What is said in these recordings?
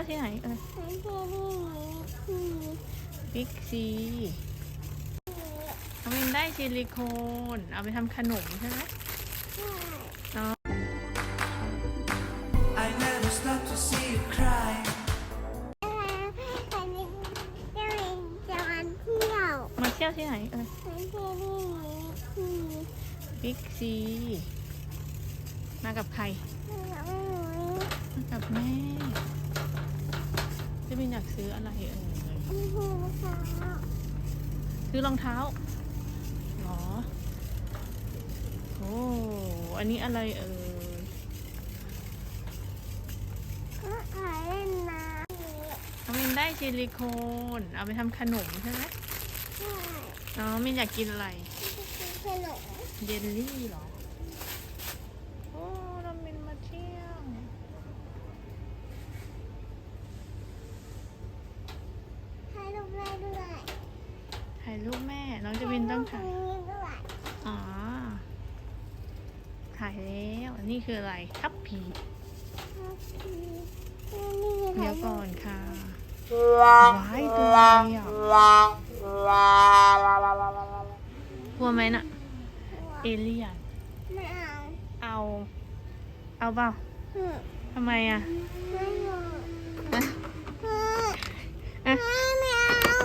ยวที่ไหนเออไปเที่ยวที่นี่บิ๊กซีน้องวินได้ซิลิโคน เอาไปทำขนมใช่ไหมใช่เนาะ I never stop to see you cry. แต่นี่จะไปจะมาเที่ยวมาเที่ยวที่ไหนเออไปเที่ยวที่นี่บิ๊กซี มากับใครเราไม่รู้มากับแม่ เจะมินอยากซื้ออะไรเออนี่คือนะคะซื้อรองเท้าหรอโอ้อันนี้อะไรเออก็ขายเล่นน้น้องมินได้ซิลิโคน เอาไปทำขนมใช่ไหมำใช่น้องมินอยากกินอะไร ขนม เยลลี่เหรอ โอ้น้องมินมาเที่ยว ให้ลูกแม่ด้วย ถ่ายรูปแม่ น้องจะมินต้องถ่ายให้ลูกคนนี้ด้วยอ๋อ ถ่ายแล้วอันนี้คืออะไร ทับผีเดี๋ยวก่อนค่ะว้ายตัวอะไรอะกลัวไหมน่ะ เอเลี่ยนไม่เอา เอา เอาเปล่าอืมทำไมอะ ไม่เอา อะ เฮ้ย อะ เฮ้ยไม่เอา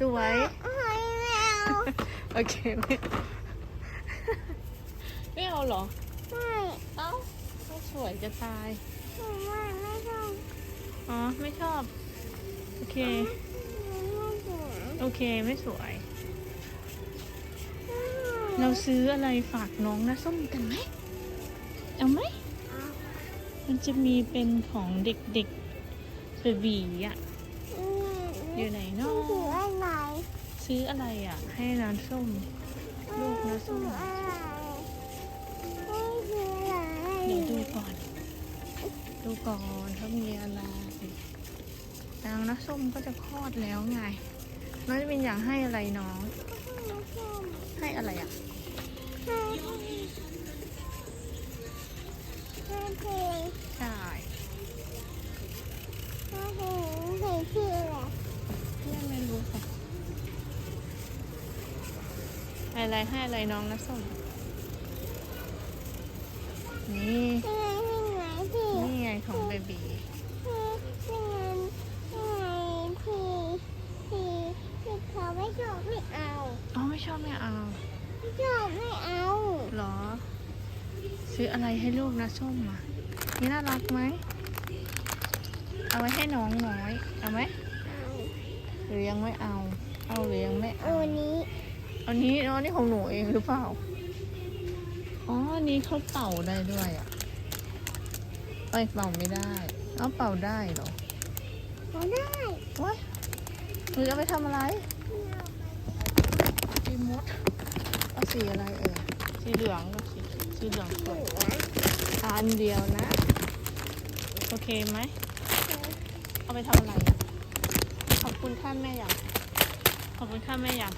สวย เฮ้ยไม่เอา โอเคไม่ไม่เอาเหรอ ไม่เอ้าก็สวยจะตาย หนูว่าไม่ต้องอ๋อ ไม่ชอบ โอเคไม่สวยโอเคไม่สวย เราซื้ออะไรฝากน้องนะส้มกันไหมเอาไหมมันจะมีเป็นของเด็กๆเบบีอะ อยู่ไหนเนาะถืออะไร ซื้ออะไรอะ ให้น้ำส้ม ลูกนะส้มถืออะไรไม่ถืออะไรเดี๋ยวดูก่อน ดูก่อนเขามีอะไรนางนะส้มก็จะคลอดแล้วไง น้องจะเป็นอยากให้อะไรน้อง ให้อะไรอะให้เพลงใช่ให้เพลงเพลงชื่ออะไร แม่ไม่รู้ค่ะ ให้อะไรให้อะไรน้องนะส้ม นี่ให้ให้ไงพี่นี่ไงของเบบีให้ให้ไงให้ไงพี่พี่พี่เขาไม่ชอบไม่เอาอ๋อไม่ชอบไม่เอาไม่ชอบไม่เอาเหรอ ซื้ออะไรให้ลูกนะส้มอะนี่น่ารักไหม เอาไว้ให้น้องน้อย เอาไหมเอาหรือยังไม่เอา เอาหรือยังไม่เอาเอาอันนี้ อันนี้อ๋อนี่ของหนูเองหรือเปล่า อ๋ออันนี้เขาเป่าได้ด้วยอะเอ้ยเป่าไม่ได้ เอาเป่าได้เหรอเอาได้ว้ายหนูจะเอาไปทำอะไรสีมดเอาสีอะไรเอ่ยสีเหลืองกับสีสีเหลืองสวยอันเดียวนะ โอเคไหม เอาไปทำอะไรอะขอบคุณท่านแม่ยังขอบคุณท่านแม่ยัง